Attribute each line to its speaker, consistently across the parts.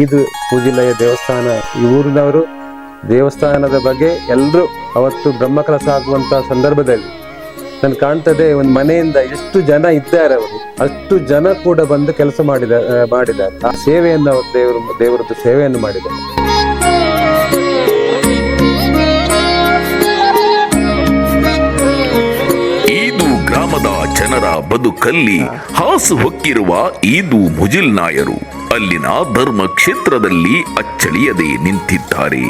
Speaker 1: ಈದು ಪೂಜಿಲಯ ದೇವಸ್ಥಾನ, ಈ ಊರಿನವರು ದೇವಸ್ಥಾನದ ಬಗ್ಗೆ ಎಲ್ಲರೂ ಅವತ್ತು ಬ್ರಹ್ಮಕಲಸ ಆಗುವಂತ ಸಂದರ್ಭದಲ್ಲಿ ನನ್ ಕಾಣ್ತದೆ ಒಂದು ಮನೆಯಿಂದ ಎಷ್ಟು ಜನ ಇದ್ದಾರೆ ಅವರು. ಅಷ್ಟು ಜನ ಕೂಡ ಬಂದು ಕೆಲಸ ಮಾಡಿದ, ಮಾಡಿದ್ದಾರೆ. ಆ ಸೇವೆಯನ್ನು ಅವರು ದೇವರು, ದೇವರದ್ದು ಸೇವೆಯನ್ನು ಮಾಡಿದ್ದಾರೆ.
Speaker 2: ಜನರ ಬದುಕಲ್ಲಿ ಹಾಸು ಹೊಕ್ಕಿರುವ ಈದು ಮುಜಿಲ್ ನಾಯರು. ಅಲ್ಲಿನ ಧರ್ಮ ಕ್ಷೇತ್ರದಲ್ಲಿ ಅಚ್ಚಳಿಯದೆ ನಿಂತಿದ್ದಾರೆ.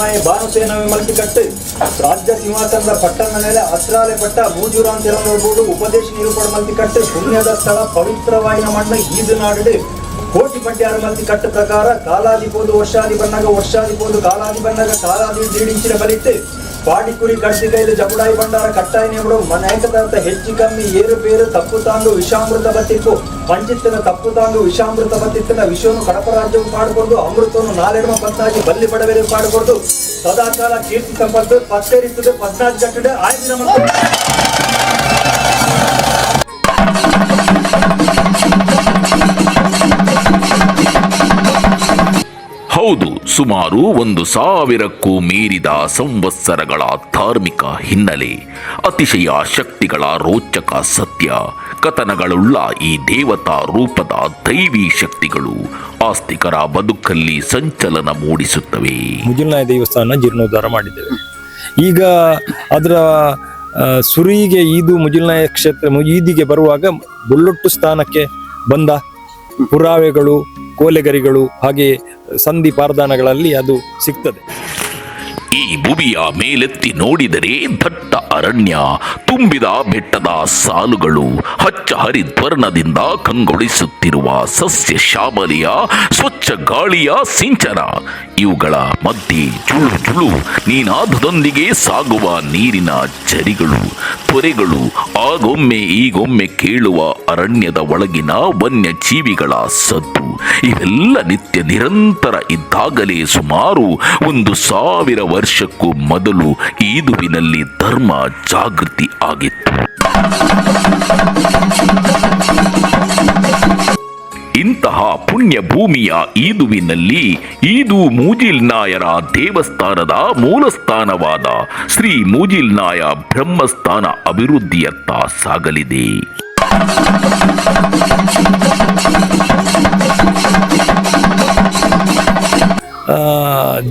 Speaker 3: ಮಾಯ ಭಾನುಸೇನ ಕಟ್ಟೆ ರಾಜ್ಯ ಸಿಂಹಾಸನದ ಪಟ್ಟಣ ಮೇಲೆ ಅಸ್ರಾಲೆ ಪಟ್ಟ ಮೂಜೂರ ಅಂತ ಹೇಳೋ ಉಪದೇಶ ನಿರೂಪಣ ಮಲ್ತಿಕಟ್ಟು ಪುಣ್ಯದ ಸ್ಥಳ ಪವಿತ್ರವಾಯಿನ ಮಣ್ಣ. ಈದು ನಾಡು ಕೋಟಿ ಪಡ್ಯಾರ ಮಲ್ತಿಕಟ್ಟು ಪ್ರಕಾರ ಕಾಲಾದಿ ಪೋದು ವರ್ಷಾದಿ ಬಣ್ಣಗ ವರ್ಷಾದಿ ಪೋದು ಕಾಲಾದಿ ಬಣ್ಣಗ ಕಾಲಾದಿ ದೀಡಿಂಚಿನ ಬಲಿಟ್ಟು ಪಾಡಿ ಕುರಿ ಕಡ್ಸಿಗೈದು ಜಬುಡಾಯಿ ಭಂಡಾರ ಕಟ್ಟಾಯಿ ನೆಬಡು ಮನಾಯಕದಂತ ಹೆಚ್ಚು ಕಮ್ಮಿ ಏರು ಬೇರು ತಪ್ಪು ತಾಂಡು ವಿಷಾಮೃತ ಬತ್ತಿತ್ತು ಪಂಚಿತ್ತನ ತಪ್ಪು ತಾಂಡು ವಿಷಾಮೃತ ಬತ್ತಿತ್ತನ ವಿಷವನ್ನು ಕಡಪ ರಾಜ್ಯವು ಪಾಡ್ಕೊಂಡು ಅಮೃತವನ್ನು ನಾಲೆಡುವ ಪತ್ತಾಗಿ ಬಲ್ಲಿ ಪಡಬೇರೆ ಪಾಡ್ಕೊಂಡು ಸದಾಕಾಲ ಕೀರ್ತಿ ಸಂಪತ್ತು ಪತ್ತೇರಿಸುದು ಪದ್ನಾಲ್ಕು ಗಂಟೆ ಆಯ್ತು
Speaker 2: ಸುಮಾರು ಒಂದು ಸಾವಿರಕ್ಕೂ ಮೀರಿದ ಸಂವತ್ಸರಗಳ ಧಾರ್ಮಿಕ ಹಿನ್ನೆಲೆ, ಅತಿಶಯ ಶಕ್ತಿಗಳ ರೋಚಕ ಸತ್ಯ, ಕಥನಗಳುಳ್ಳ ಈ ದೇವತಾ ರೂಪದ ದೈವಿ ಶಕ್ತಿಗಳು ಆಸ್ತಿಕರ ಬದುಕಲ್ಲಿ ಸಂಚಲನ ಮೂಡಿಸುತ್ತವೆ.
Speaker 4: ಮುಜುಲ್ನಾಯ ದೇವಸ್ಥಾನ ಜೀರ್ಣೋದ್ಧಾರ ಮಾಡಿದ್ದೇವೆ. ಈಗ ಅದರ ಸುರಿಗೆ ಈದು ಮುಜುಲ್ನಾಯ ಕ್ಷೇತ್ರ, ಈದಿಗೆ ಬರುವಾಗ ಬುಳ್ಳೊಟ್ಟು ಸ್ಥಾನಕ್ಕೆ ಬಂದ ಪುರಾವೆಗಳು, ಕೋಲೆಗರಿಗಳು, ಹಾಗೆ ಸಂಧಿ ಪಾರದಾನಗಳಲ್ಲಿ ಅದು ಸಿಗ್ತದೆ.
Speaker 2: ಈ ಭುವಿಯ ಮೇಲೆತ್ತಿ ನೋಡಿದರೆ ದಟ್ಟ ಅರಣ್ಯ, ತುಂಬಿದ ಬೆಟ್ಟದ ಸಾಲುಗಳು, ಹಚ್ಚ ಹರಿದ್ವರ್ಣದಿಂದ ಕಂಗೊಳಿಸುತ್ತಿರುವ ಸಸ್ಯ ಶಾಬಲಿಯ, ಸ್ವಚ್ಛ ಗಾಳಿಯ ಸಿಂಚನ. ಇವುಗಳ ಮಧ್ಯೆ ಜುಳು ಜುಳು ನೀನಾದದೊಂದಿಗೆ ಸಾಗುವ ನೀರಿನ ಝರಿಗಳು, ತೊರೆಗಳು, ಆಗೊಮ್ಮೆ ಈಗೊಮ್ಮೆ ಕೇಳುವ ಅರಣ್ಯದ ಒಳಗಿನ ವನ್ಯ ಜೀವಿಗಳ ಸದ್ದು. ಇವೆಲ್ಲ ನಿತ್ಯ ನಿರಂತರ ಇದ್ದಾಗಲೇ ಸುಮಾರು ಒಂದು ಸಾವಿರ ವರ್ಷಕ್ಕೂ ಮೊದಲು ಈದುವಿನಲ್ಲಿ ಧರ್ಮ ಜಾಗೃತಿ ಆಗಿತ್ತು. ಇಂತಹ ಪುಣ್ಯ ಭೂಮಿಯ ಈದುವಿನಲ್ಲಿ ಈದು ಮೂಜಿಲ್ ನಾಯರ ದೇವಸ್ಥಾನದ ಮೂಲಸ್ಥಾನವಾದ ಶ್ರೀ ಮೂಜಿಲ್ ನಾಯ ಬ್ರಹ್ಮಸ್ಥಾನ ಅಭಿವೃದ್ಧಿಯತ್ತ ಸಾಗಲಿದೆ.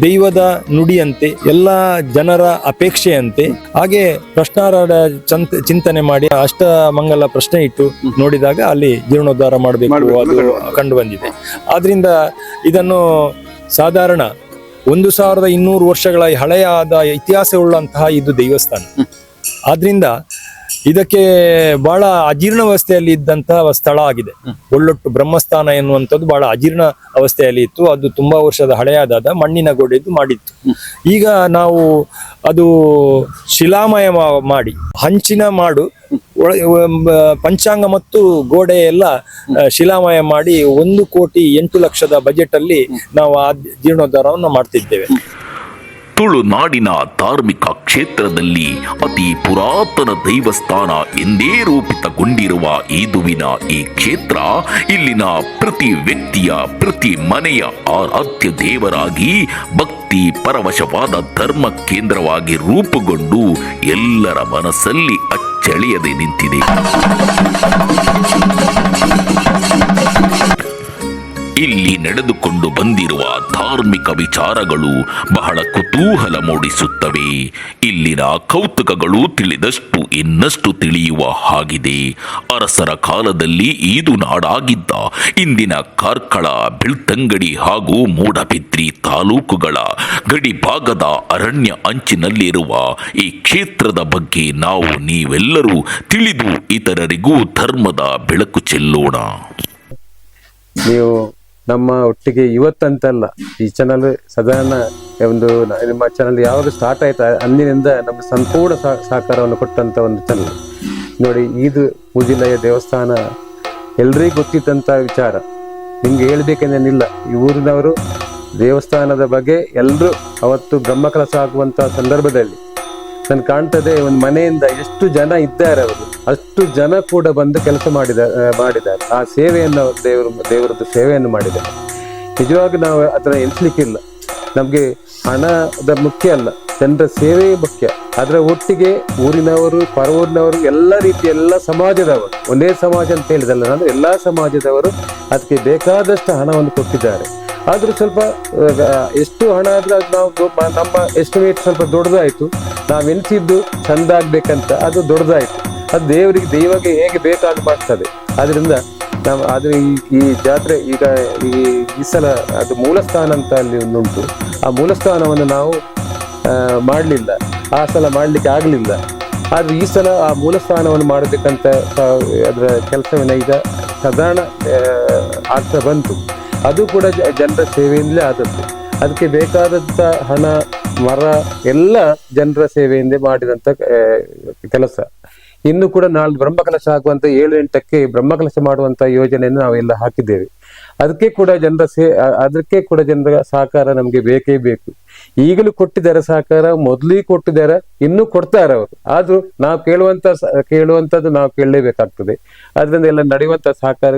Speaker 4: ದೈವದ ನುಡಿಯಂತೆ ಎಲ್ಲ ಜನರ ಅಪೇಕ್ಷೆಯಂತೆ ಹಾಗೆ ಪ್ರಶ್ನಾರ ಚಂತ ಚಿಂತನೆ ಮಾಡಿ ಅಷ್ಟ ಮಂಗಲ ಪ್ರಶ್ನೆ ಇಟ್ಟು ನೋಡಿದಾಗ ಅಲ್ಲಿ ಜೀರ್ಣೋದ್ಧಾರ ಮಾಡಬೇಕು ಅದು ಕಂಡು ಬಂದಿದೆ. ಆದ್ರಿಂದ ಇದನ್ನು ಸಾಧಾರಣ ಒಂದು ಸಾವಿರದ ಇನ್ನೂರು ವರ್ಷಗಳ ಹಳೆಯಾದ ಇತಿಹಾಸವುಳ್ಳಂತಹ ಇದು ದೇವಸ್ಥಾನ. ಆದ್ರಿಂದ ಇದಕ್ಕೆ ಬಹಳ ಅಜೀರ್ಣ ಅವಸ್ಥೆಯಲ್ಲಿ ಇದ್ದಂತಹ ಸ್ಥಳ ಆಗಿದೆ. ಒಳ್ಳೊಟ್ಟು ಬ್ರಹ್ಮಸ್ಥಾನ ಎನ್ನುವಂಥದ್ದು ಬಹಳ ಅಜೀರ್ಣ ಅವಸ್ಥೆಯಲ್ಲಿ ಇತ್ತು. ಅದು ತುಂಬಾ ವರ್ಷದ ಹಳೆಯದಾದ ಮಣ್ಣಿನ ಗೋಡೆದು ಮಾಡಿತ್ತು. ಈಗ ನಾವು ಅದು ಶಿಲಾಮಯ ಮಾಡಿ ಹಂಚಿನ ಮಾಡು ಪಂಚಾಂಗ ಮತ್ತು ಗೋಡೆ ಎಲ್ಲ ಶಿಲಾಮಯ ಮಾಡಿ ಒಂದು ಕೋಟಿ ಎಂಟು ಲಕ್ಷದ ಬಜೆಟ್ ಅಲ್ಲಿ ನಾವು ಆ ಜೀರ್ಣೋದ್ಧಾರವನ್ನು ಮಾಡ್ತಿದ್ದೇವೆ.
Speaker 2: ತುಳುನಾಡಿನ ಧಾರ್ಮಿಕ ಕ್ಷೇತ್ರದಲ್ಲಿ ಅತಿ ಪುರಾತನ ದೈವಸ್ಥಾನ ಎಂದೇ ರೂಪಿತಗೊಂಡಿರುವ ಈದುವಿನ ಈ ಕ್ಷೇತ್ರ ಇಲ್ಲಿನ ಪ್ರತಿ ವ್ಯಕ್ತಿಯ, ಪ್ರತಿ ಮನೆಯ ಆರಾಧ್ಯ ದೇವರಾಗಿ ಭಕ್ತಿ ಪರವಶವಾದ ಧರ್ಮ ಕೇಂದ್ರವಾಗಿ ರೂಪುಗೊಂಡು ಎಲ್ಲರ ಮನಸ್ಸಲ್ಲಿ ಅಚ್ಚಳಿಯದೆ ನಿಂತಿದೆ. ಇಲ್ಲಿ ನಡೆದುಕೊಂಡು ಬಂದಿರುವ ಧಾರ್ಮಿಕ ವಿಚಾರಗಳು ಬಹಳ ಕುತೂಹಲ ಮೂಡಿಸುತ್ತವೆ. ಇಲ್ಲಿನ ಕೌತುಕಗಳು ತಿಳಿದಷ್ಟು ಇನ್ನಷ್ಟು ತಿಳಿಯುವ ಹಾಗಿದೆ. ಅರಸರ ಕಾಲದಲ್ಲಿ ಈದು ನಾಡಾಗಿದ್ದ ಇಂದಿನ ಕಾರ್ಕಳ, ಬೆಳ್ತಂಗಡಿ ಹಾಗೂ ಮೂಡಬಿದ್ರಿ ತಾಲೂಕುಗಳ ಗಡಿಭಾಗದ ಅರಣ್ಯ ಅಂಚಿನಲ್ಲಿರುವ ಈ ಕ್ಷೇತ್ರದ ಬಗ್ಗೆ ನಾವು ನೀವೆಲ್ಲರೂ ತಿಳಿದು ಇತರರಿಗೂ ಧರ್ಮದ ಬೆಳಕು ಚೆಲ್ಲೋಣ.
Speaker 1: ನೀವು ನಮ್ಮ ಒಟ್ಟಿಗೆ ಇವತ್ತಂತಲ್ಲ, ಈ ಚಾನಲ್ ಸಾಧಾರಣ ಒಂದು ನಿಮ್ಮ ಚಾನಲ್ ಯಾವಾಗ ಸ್ಟಾರ್ಟ್ ಆಯ್ತಾ, ಅಂದಿನಿಂದ ನಮ್ಗೆ ಸಂಪೂರ್ಣ ಸಹ- ಸಹಕಾರವನ್ನು ಕೊಟ್ಟಂತ ಒಂದು ಚಾನಲ್ ನೋಡಿ ಇದು ಮುಜಿಲಯ ದೇವಸ್ಥಾನ ಎಲ್ರಿಗೂ ಗೊತ್ತಿದ್ದಂತ ವಿಚಾರ. ನಿಮ್ಗೆ ಹೇಳ್ಬೇಕೇನೇನಿಲ್ಲ ಈ ಊರಿನವರು ದೇವಸ್ಥಾನದ ಬಗ್ಗೆ ಎಲ್ಲರೂ ಅವತ್ತು ಬ್ರಹ್ಮ ಕೆಲಸ ಆಗುವಂತ ಸಂದರ್ಭದಲ್ಲಿ ನನ್ ಕಾಣ್ತದೆ, ಒಂದು ಮನೆಯಿಂದ ಎಷ್ಟು ಜನ ಇದ್ದಾರೆ ಅವರು. ಅಷ್ಟು ಜನ ಕೂಡ ಬಂದು ಕೆಲಸ ಮಾಡಿದ ಮಾಡಿದ್ದಾರೆ. ಆ ಸೇವೆಯನ್ನು ದೇವರು, ದೇವರದ್ದು ಸೇವೆಯನ್ನು ಮಾಡಿದ್ದಾರೆ. ನಿಜವಾಗಿ ನಾವು ಅದನ್ನ ಎಣಿಸ್ಲಿಕ್ಕಿಲ್ಲ. ನಮ್ಗೆ ಹಣದ ಮುಖ್ಯ ಅಲ್ಲ, ಜನರ ಸೇವೆಯೇ ಮುಖ್ಯ. ಅದರ ಒಟ್ಟಿಗೆ ಊರಿನವರು, ಪರವೂರಿನವರು, ಎಲ್ಲ ರೀತಿಯ ಎಲ್ಲ ಸಮಾಜದವರು, ಒಂದೇ ಸಮಾಜ ಅಂತ ಹೇಳಿದಲ್ಲ ನಾನು, ಎಲ್ಲ ಸಮಾಜದವರು ಅದಕ್ಕೆ ಬೇಕಾದಷ್ಟು ಹಣವನ್ನು ಕೊಟ್ಟಿದ್ದಾರೆ. ಆದ್ರೂ ಸ್ವಲ್ಪ ಎಷ್ಟು ಹಣ ಆದರೆ ಅದು ನಾವು ನಮ್ಮ ಎಸ್ಟಿಮೇಟ್ ಸ್ವಲ್ಪ ದೊಡ್ಡದಾಯಿತು. ನಾವು ಎನಿಸಿದ್ದು ಚಂದ ಆಗಬೇಕಂತ ಅದು ದೊಡ್ಡದಾಯಿತು. ಅದು ದೇವರಿಗೆ ದೈವಕ್ಕೆ ಹೇಗೆ ಬೇಕಾಗಿ ಮಾಡ್ತದೆ. ಆದ್ದರಿಂದ ನಾವು, ಆದರೆ ಈ ಈ ಜಾತ್ರೆ ಈಗ ಈ ಈ ಸಲ ಅದು ಮೂಲಸ್ಥಾನ ಅಂತ ಅಲ್ಲಿ ಒಂದುಂಟು ಆ ಮೂಲಸ್ಥಾನವನ್ನು ನಾವು ಮಾಡಲಿಲ್ಲ. ಆ ಸಲ ಮಾಡಲಿಕ್ಕೆ ಆಗಲಿಲ್ಲ. ಆದರೆ ಈ ಸಲ ಆ ಮೂಲಸ್ಥಾನವನ್ನು ಮಾಡಬೇಕಂತ ಅದರ ಕೆಲಸವನ್ನ ಈಗ ಸಾಧಾರಣ ಆಗ್ತಾ ಬಂತು. ಅದು ಕೂಡ ಜನರ ಸೇವೆಯಿಂದಲೇ ಆದದ್ದು. ಅದಕ್ಕೆ ಬೇಕಾದಂಥ ಹಣ ಮರ ಎಲ್ಲ ಜನರ ಸೇವೆಯಿಂದ ಮಾಡಿದಂತ ಕೆಲಸ. ಇನ್ನು ಕೂಡ ನಾಳೆ ಬ್ರಹ್ಮಕಲಶ ಆಗುವಂತ ಏಳು ಎಂಟಕ್ಕೆ ಬ್ರಹ್ಮಕಲಶ ಮಾಡುವಂತ ಯೋಜನೆಯನ್ನು ನಾವೆಲ್ಲ ಹಾಕಿದ್ದೇವೆ. ಅದಕ್ಕೆ ಕೂಡ ಜನರ ಸೇ ಅದಕ್ಕೆ ಕೂಡ ಜನರ ಸಹಕಾರ ನಮಗೆ ಬೇಕೇ ಬೇಕು. ಈಗಲೂ ಕೊಟ್ಟಿದ್ದಾರೆ ಸಹಕಾರ, ಮೊದಲಿಗೆ ಕೊಟ್ಟಿದ್ದಾರೆ, ಇನ್ನೂ ಕೊಡ್ತಾರೆ ಅವರು. ಆದ್ರೂ ನಾವು ಕೇಳುವಂತ ಕೇಳುವಂಥದ್ದು ನಾವು ಕೇಳಲೇಬೇಕಾಗ್ತದೆ. ಅದರಿಂದ ಎಲ್ಲ ನಡೆಯುವಂತ ಸಹಕಾರ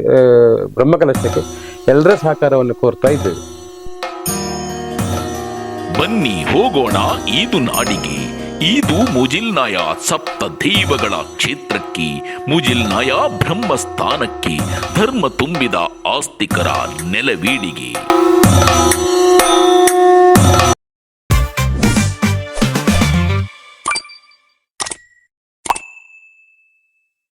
Speaker 1: ಬ್ರಹ್ಮಕಲಶಕ್ಕೆ ಎಲ್ಲರ ಸಹಕಾರವನ್ನು ಕೋರ್ತಾ ಇದ್ದೇವೆ.
Speaker 2: ಬನ್ನಿ ಹೋಗೋಣ ಈದು ನಾಡಿಗೆ ಈದು ಮುಜಿಲ್ನಾಯ ಸಪ್ತ ದೈವಗಳ ಕ್ಷೇತ್ರಕ್ಕೆ ಮುಜಿಲ್ನಾಯ ಬ್ರಹ್ಮಸ್ಥಾನಕ್ಕೆ ಧರ್ಮ ತುಂಬಿದ ಆಸ್ತಿಕರ ನೆಲವೀಡಿಗೆ.